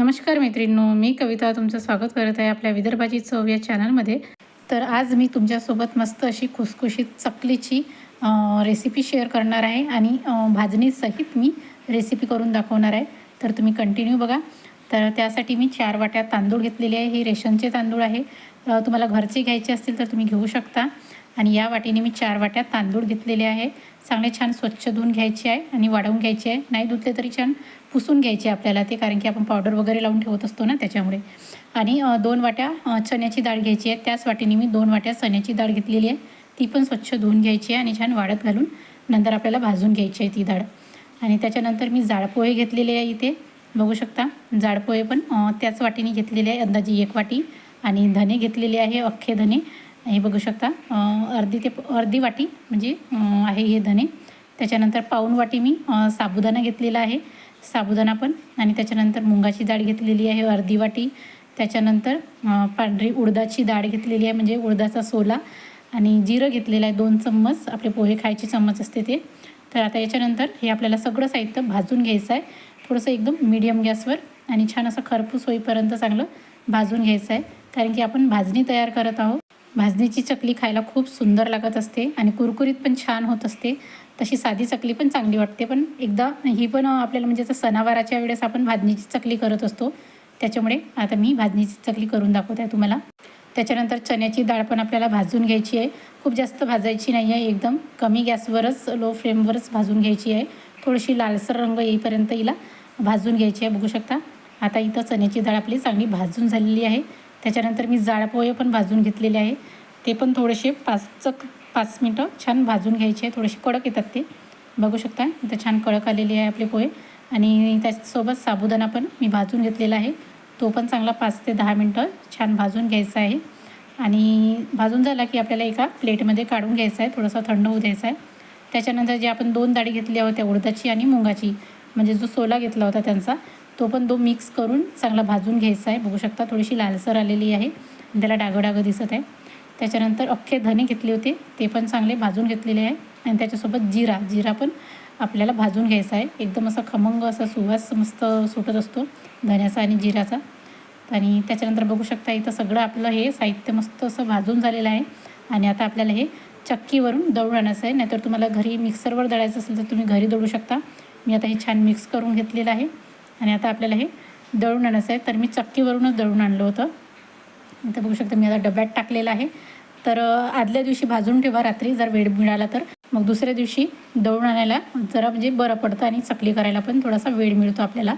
नमस्कार मैत्रिणींनो मी कविता तुमचं स्वागत करत आहे आपल्या विदर्भाची चव या चॅनलमध्ये तर आज मी तुमच्यासोबत मस्त अशी खुसखुशीत चकलीची रेसिपी शेअर करणार आहे आणि भाजणीसहित मी रेसिपी करून दाखवणार आहे. तर तुम्ही कंटिन्यू बघा. तर त्यासाठी मी चार वाट्या तांदूळ घेतलेले आहे. हे रेशनचे तांदूळ आहे. तुम्हाला घरचे घ्यायचे असतील तर तुम्ही घेऊ शकता. आणि या वाटीने मी चार वाट्या तांदूळ घेतलेले आहे. चांगले छान स्वच्छ धुवून घ्यायचे आहे आणि वाढवून घ्यायचे आहे. नाही धुतले तरी छान पुसून घ्यायचे आपल्याला ते कारण की आपण पावडर वगैरे लावून ठेवत असतो ना त्याच्यामुळे. आणि दोन वाट्या चण्याची डाळ घ्यायची आहे. त्याच वाटीने मी दोन वाट्या चण्याची डाळ घेतलेली आहे. ती पण स्वच्छ धुवून घ्यायची आहे आणि छान वाढत घालून नंतर आपल्याला भाजून घ्यायची आहे ती डाळ. आणि त्याच्यानंतर मी जाडपोहे घेतलेले आहे इथे. बघू शकता जाडपोहे पण त्याच वाटीने घेतलेले आहे. अंदाजे एक वाटी आणि धने घेतलेले आहे अख्खे धने. हे बघू शकता. अर्धी ते अर्धी वाटी म्हणजे आहे हे धने त्याच्यानंतर पाऊण वाटी मी साबुदाणा घेतलेला आहे. साबुदाणा पण. आणि त्याच्यानंतर मुंगाची डाळ घेतलेली आहे अर्धी वाटी. त्याच्यानंतर पांढरी उडदाची डाळ घेतलेली आहे म्हणजे उडदाचा सोला. आणि जिरं घेतलेलं आहे दोन चम्मच. आपले पोहे खायचे चम्मच असते ते. तर आता याच्यानंतर हे आपल्याला सगळं साहित्य भाजून घ्यायचं आहे. थोडंसं एकदम मीडियम गॅसवर आणि छान असं खरपूस होईपर्यंत चांगलं भाजून घ्यायचं आहे. कारण की आपण भाजणी तयार करत आहोत. भाजणीची चकली खायला खूप सुंदर लागत असते आणि कुरकुरीत पण छान होत असते. तशी साधी चकली पण चांगली वाटते पण एकदा ही पण आपल्याला म्हणजे असं सणावाराच्या वेळेस आपण भाजणीची चकली करत असतो. त्याच्यामुळे आता मी भाजणीची चकली करून दाखवते आहे तुम्हाला. त्याच्यानंतर चण्याची डाळ पण आपल्याला भाजून घ्यायची आहे. खूप जास्त भाजायची नाही आहे एकदम कमी गॅसवरच लो फ्लेमवरच भाजून घ्यायची आहे. थोडीशी लालसर रंग येईपर्यंत हिला भाजून घ्यायची आहे बघू शकता. आता इथं चण्याची डाळ आपली चांगली भाजून झालेली आहे. त्याच्यानंतर मी जाळपोहे पण भाजून घेतलेले आहे. ते पण थोडेसे पाच चक पाच मिनटं छान भाजून घ्यायचे आहे. थोडेसे कडक येतात ते. बघू शकता इथं छान कडक आलेले आहे आपले पोहे. आणि त्याच्यासोबत साबुदाणा पण मी भाजून घेतलेला आहे. तो पण चांगला पाच ते दहा मिनटं छान भाजून घ्यायचा आहे. आणि भाजून झाला की आपल्याला एका प्लेटमध्ये काढून घ्यायचा आहे. थोडासा थंड होऊ द्यायचा आहे. त्याच्यानंतर जे आपण दोन डाळी घेतल्या होत्या उडदाची आणि मुंगाची म्हणजे जो सोला घेतला होता त्यांचा तो पण तो मिक्स करून चांगला भाजून घ्यायचा आहे. बघू शकता थोडीशी लालसर आलेली आहे. आणि त्याला डागं डागं दिसत आहे. त्याच्यानंतर अख्खे धने घेतले होते. ते पण चांगले भाजून घेतलेले आहे. आणि त्याच्यासोबत जिरा. जिरा पण आपल्याला भाजून घ्यायचा आहे. एकदम असा खमंग असा सुवास मस्त सुटत असतो धण्याचा आणि जिराचा. आणि त्याच्यानंतर बघू शकता इथं सगळं आपलं हे साहित्य मस्त असं भाजून झालेलं आहे. आणि आता आपल्याला हे चक्कीवरून दळून आणायचं आहे. नाहीतर तुम्हाला घरी मिक्सरवर दळायचं असेल तर तुम्ही घरी दळू शकता. मी आता हे छान मिक्स करून घेतलेलं आहे. आणि आता आपल्याला हे दळून आणायचं आहे. तर मी चक्कीवरूनच दळून आणलं होतं. इथं बघू शकता मी आता डब्यात टाकलेलं आहे. तर आदल्या दिवशी भाजून ठेवा रात्री. जर वेळ मिळाला तर. मग दुसऱ्या दिवशी दळून आणायला जरा म्हणजे बरं पडतं आणि चकली करायला पण थोडासा वेळ मिळतो आपल्याला.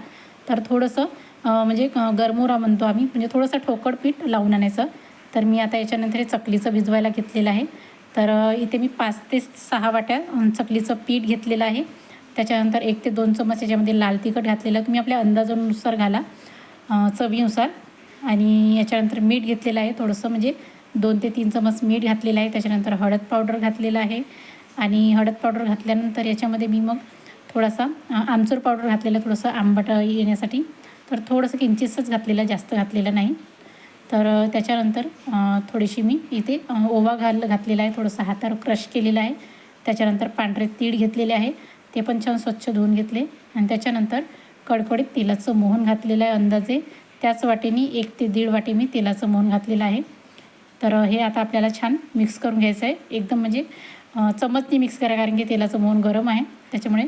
तर थोडंसं म्हणजे गरमोरा गरमुरा म्हणतो आम्ही. म्हणजे थोडंसं ठोकळ पीठ लावून आणायचं. तर मी आता याच्यानंतर हे चकलीचं भिजवायला घेतलेलं आहे. तर इथे मी पाच ते सहा वाट्या चकलीचं पीठ घेतलेलं आहे. त्याच्यानंतर एक ते दोन चमच याच्यामध्ये लाल तिखट घातलेलं तुम्ही आपल्या अंदाजानुसार घाला चवीनुसार. आणि याच्यानंतर मीठ घेतलेलं आहे थोडंसं म्हणजे दोन ते तीन चमच मीठ घातलेलं आहे. त्याच्यानंतर हळद पावडर घातलेलं आहे. आणि हळद पावडर घातल्यानंतर याच्यामध्ये मी मग थोडासा आमचूर पावडर घातलेला थोडंसं आंबट येण्यासाठी. तर थोडंसं किंचितच घातलेलं जास्त घातलेलं नाही. तर त्याच्यानंतर थोडीशी मी इथे ओवा घाल घातलेला आहे. थोडंसं हातावर क्रश केलेलं आहे. त्याच्यानंतर पांढरे तीळ घेतलेले आहे. ते पण छान स्वच्छ धुवून घेतले. आणि त्याच्यानंतर कडकडीत तेलाचं मोहन घातलेलं आहे अंदाजे. त्याच वाटीने एक ते दीड वाटी मी तेलाचं मोहन घातलेलं आहे. तर हे आता आपल्याला छान मिक्स करून घ्यायचं आहे. एकदम म्हणजे चमचनी मिक्स करा कारण की तेलाचं मोहन गरम आहे. त्याच्यामुळे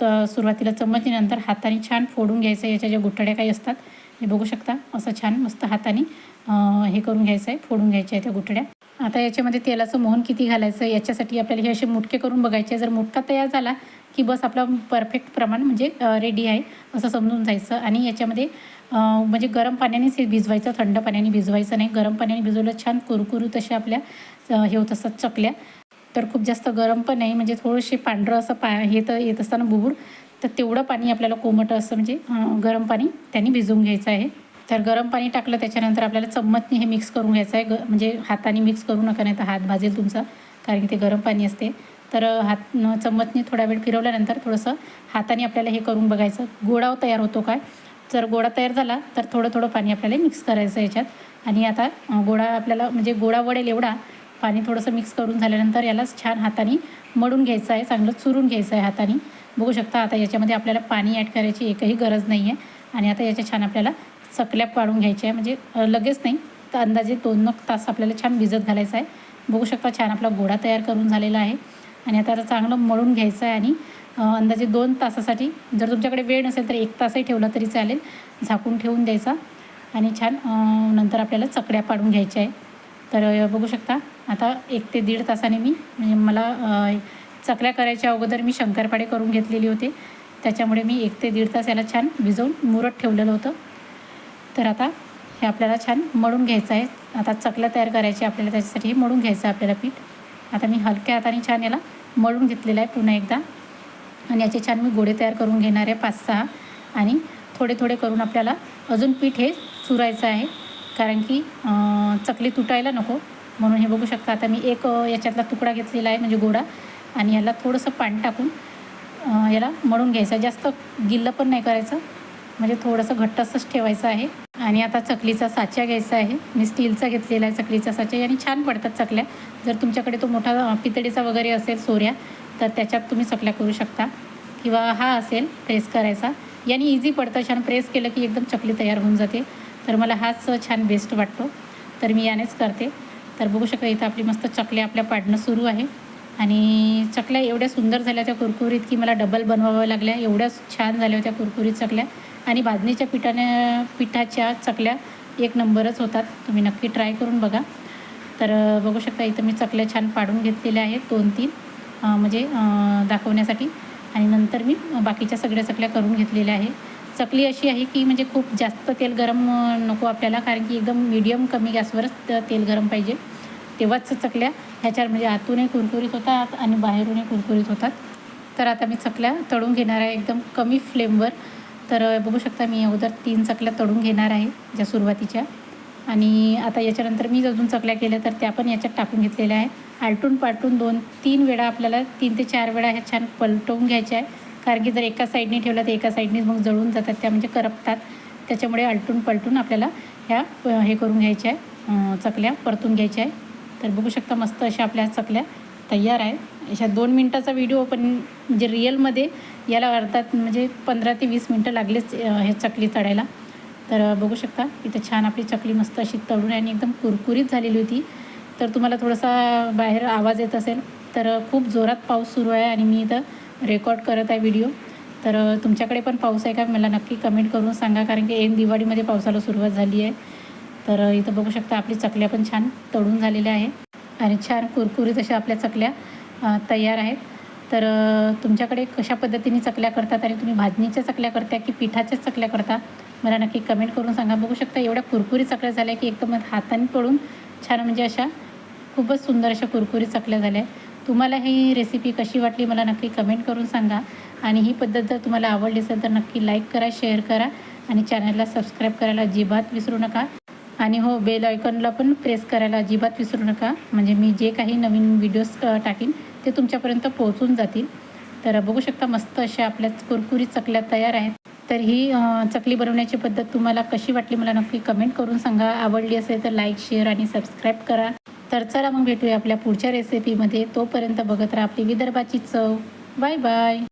तर सुरुवातीला चमचीनंतर हाताने छान फोडून घ्यायचं आहे. याच्या ज्या गुठळ्या काही असतात हे बघू शकता. असं छान मस्त हाताने हे करून घ्यायचं आहे. फोडून घ्यायच्या आहे त्या गुठड्या आता याच्यामध्ये तेलाचं मोहन किती घालायचं याच्यासाठी आपल्याला हे असे मुटके करून बघायचे जर मुटका तयार झाला की बस आपला परफेक्ट प्रमाण म्हणजे रेडी आहे असं समजून जायचं. आणि याच्यामध्ये म्हणजे गरम पाण्यानेच हे भिजवायचं थंड पाण्याने भिजवायचं नाही. गरम पाण्याने भिजवलं छान कुरकुरू तसे आपल्या हे होत असतात चकल्या. तर खूप जास्त गरम पण नाही. म्हणजे थोडंसे पांढरं असं पा हे तर येत असताना बुबूड तर तेवढं पाणी आपल्याला कोमट असं म्हणजे गरम पाणी त्यांनी भिजवून घ्यायचं आहे. तर गरम पाणी टाकलं त्याच्यानंतर आपल्याला चम्मचने हे मिक्स करून घ्यायचं आहे. ग म्हणजे हाताने मिक्स करू नका नाही तर हात भाजेल तुमचा कारण की ते गरम पाणी असते. तर हात चम्मचने थोडा वेळ फिरवल्यानंतर थोडंसं हाताने आपल्याला हे करून बघायचं. गोळा तयार होतो काय? जर गोळा तयार झाला तर थोडं थोडं पाणी आपल्याला मिक्स करायचं याच्यात. आणि आता गोडा गोळा आपल्याला म्हणजे गोडा वडेल एवढा पाणी थोडंसं मिक्स करून झाल्यानंतर यालाच छान हाताने मळून घ्यायचं आहे चांगलं चुरून घ्यायचं आहे हाताने. बघू शकता आता याच्यामध्ये आपल्याला पाणी ॲड करायची एकही गरज नाही आहे आणि आता याच्या छान आपल्याला चकल्या पाडून घ्यायच्या आहे. म्हणजे लगेच नाही तर अंदाजे दोन तास आपल्याला छान भिजत घालायचं आहे. बघू शकता छान आपला गोडा तयार करून झालेला आहे. आणि आता चांगलं मळून घ्यायचं आहे आणि अंदाजे दोन तासासाठी जर तुमच्याकडे वेळ नसेल तर एक तासही ठेवला तरी चालेल. झाकून ठेवून द्यायचा. आणि छान नंतर आपल्याला चकड्या पाडून घ्यायच्या आहे. तर बघू शकता आता एक ते दीड तासाने मी म्हणजे मला चकल्या करायच्या अगोदर मी शंकरपाडे करून घेतलेली होते. त्याच्यामुळे मी एक ते दीड तास याला छान भिजवून मुरत ठेवलेलं होतं. तर आता हे आपल्याला छान मळून घ्यायचं आहे. आता चकल्या तयार करायची आपल्याला त्याच्यासाठी हे मळून घ्यायचं आहे आपल्याला पीठ. आता मी हलक्या हाताने छान याला मळून घेतलेलं आहे पुन्हा एकदा. आणि याचे छान मी गोळे तयार करून घेणार आहे पाच सहा. आणि थोडे थोडे करून आपल्याला अजून पीठ हे चुरायचं आहे. कारण की चकली तुटायला नको. म्हणून हे बघू शकता आता मी एक याच्यातला तुकडा घेतलेला आहे म्हणजे गोडा. आणि याला थोडंसं पाणी टाकून याला मळून घ्यायचं आहे. जास्त गिल्लं पण नाही करायचं. म्हणजे थोडंसं घट्टसंच ठेवायचं आहे. आणि आता चकलीचा साचा घ्यायचा आहे. मी स्टीलचा घेतलेला आहे चकलीचा साचा. आणि छान पडतात चकल्या. जर तुमच्याकडे तो मोठा पितळीचा वगैरे असेल सोऱ्या तर त्याच्यात तुम्ही चकल्या करू शकता. किंवा हा असेल प्रेस करायचा. याने इझी पडतं. छान प्रेस केलं की एकदम चकली तयार होऊन जाते. तर मला हाच छान बेस्ट वाटतो. तर मी यानेच करते. तर बघू शकता इथं आपली मस्त चकल्या आपल्या पाडणं सुरू आहे. आणि चकल्या एवढ्या सुंदर झाल्या त्या कुरकुरीत की मला डबल बनवाव्या लागल्या. एवढ्या छान झाल्या होत्या कुरकुरीत चकल्या. आणि भाजणीच्या पिठाने पिठाच्या चकल्या एक नंबरच होतात. तुम्ही नक्की ट्राय करून बघा. तर बघू शकता इथं मी चकल्या छान पाडून घेतलेल्या आहेत दोन तीन म्हणजे दाखवण्यासाठी. आणि नंतर मी बाकीच्या सगळ्या चकल्या करून घेतलेल्या आहे चकली अशी आहे की म्हणजे खूप जास्त तेल गरम नको आपल्याला कारण की एकदम मीडियम कमी गॅसवरच तेल गरम पाहिजे. तेव्हाच चकल्या ह्याच्यावर म्हणजे आतूनही कुरकुरीत होतात आणि बाहेरूनही कुरकुरीत होतात. तर आता मी चकल्या तळून घेणार आहे एकदम कमी फ्लेमवर तर बघू शकता मी अगोदर तीन चकल्या तळून घेणार आहे ज्या सुरुवातीच्या. आणि आता याच्यानंतर मी अजून चकल्या केल्या तर त्या पण याच्यात टाकून घेतलेल्या आहे. आलटून पालटून दोन तीन वेळा आपल्याला तीन ते चार वेळा ह्या छान पलटवून घ्यायच्या आहे. कारण की जर एका साईडने ठेवलं तर एका साईडने मग जळून जातात त्या म्हणजे करपतात. त्याच्यामुळे आलटून पलटून आपल्याला ह्या हे करून घ्यायच्या आहे चकल्या परतून घ्यायच्या आहे. तर बघू शकता मस्त अशा आपल्या चकल्या तयार आहे. अशा दोन मिनटाचा व्हिडिओ पण म्हणजे रिअलमध्ये याला अर्थात म्हणजे पंधरा ते वीस मिनटं लागलेच हे चकली चढायला तर बघू शकता इथं छान आपली चकली मस्त अशी तळून आणि एकदम कुरकुरीत झालेली होती. तर तुम्हाला थोडासा बाहेर आवाज येत असेल तर खूप जोरात पाऊस सुरू आहे आणि मी इथं रेकॉर्ड करत आहे व्हिडिओ तर तुमच्याकडे पण पाऊस आहे का? मला नक्की कमेंट करून सांगा कारण की एन दिवाळीमध्ये पावसाला सुरुवात झाली आहे. तर इथं बघू शकता आपली चकल्या पण छान तळून झालेल्या आहे. आणि छान कुरकुरीत अशा आपल्या चकल्या तयार आहेत. तर तुमच्याकडे कशा पद्धतीने चकल्या करतात आणि तुम्ही भाजणीच्या चकल्या करता की पिठाच्याच चकल्या करता? मला नक्की कमेंट करून सांगा. बघू शकता एवढ्या कुरकुरीत चकल्या झाल्या की एकदम हाताने पडून छान म्हणजे अशा खूपच सुंदर अशा कुरकुरीत चकल्या झाल्या. तुम्हाला ही रेसिपी कशी वाटली मला नक्की कमेंट करून सांगा. आणि ही पद्धत जर तुम्हाला आवडली असेल तर नक्की लाईक करा शेअर करा आणि चॅनलला सबस्क्राईब करायला अजिबात विसरू नका. आणि हो बेल आयकॉनला पण प्रेस करायला अजिबात विसरू नका. म्हणजे मी जे काही नवीन व्हिडिओज टाकीन ते तुमच्यापर्यंत पोहोचून जातील. तर बघू शकता मस्त अशा आपल्या कुरकुरी चकल्या तयार आहेत. तर ही चकली बनवण्याची पद्धत तुम्हाला कशी वाटली मला नक्की कमेंट करून सांगा. आवडली असेल तर लाईक शेअर आणि सबस्क्राईब करा. तर चला मग भेटूया आपल्या पुढच्या रेसिपीमध्ये तोपर्यंत बघत राहा आपली विदर्भाची चव. Bye bye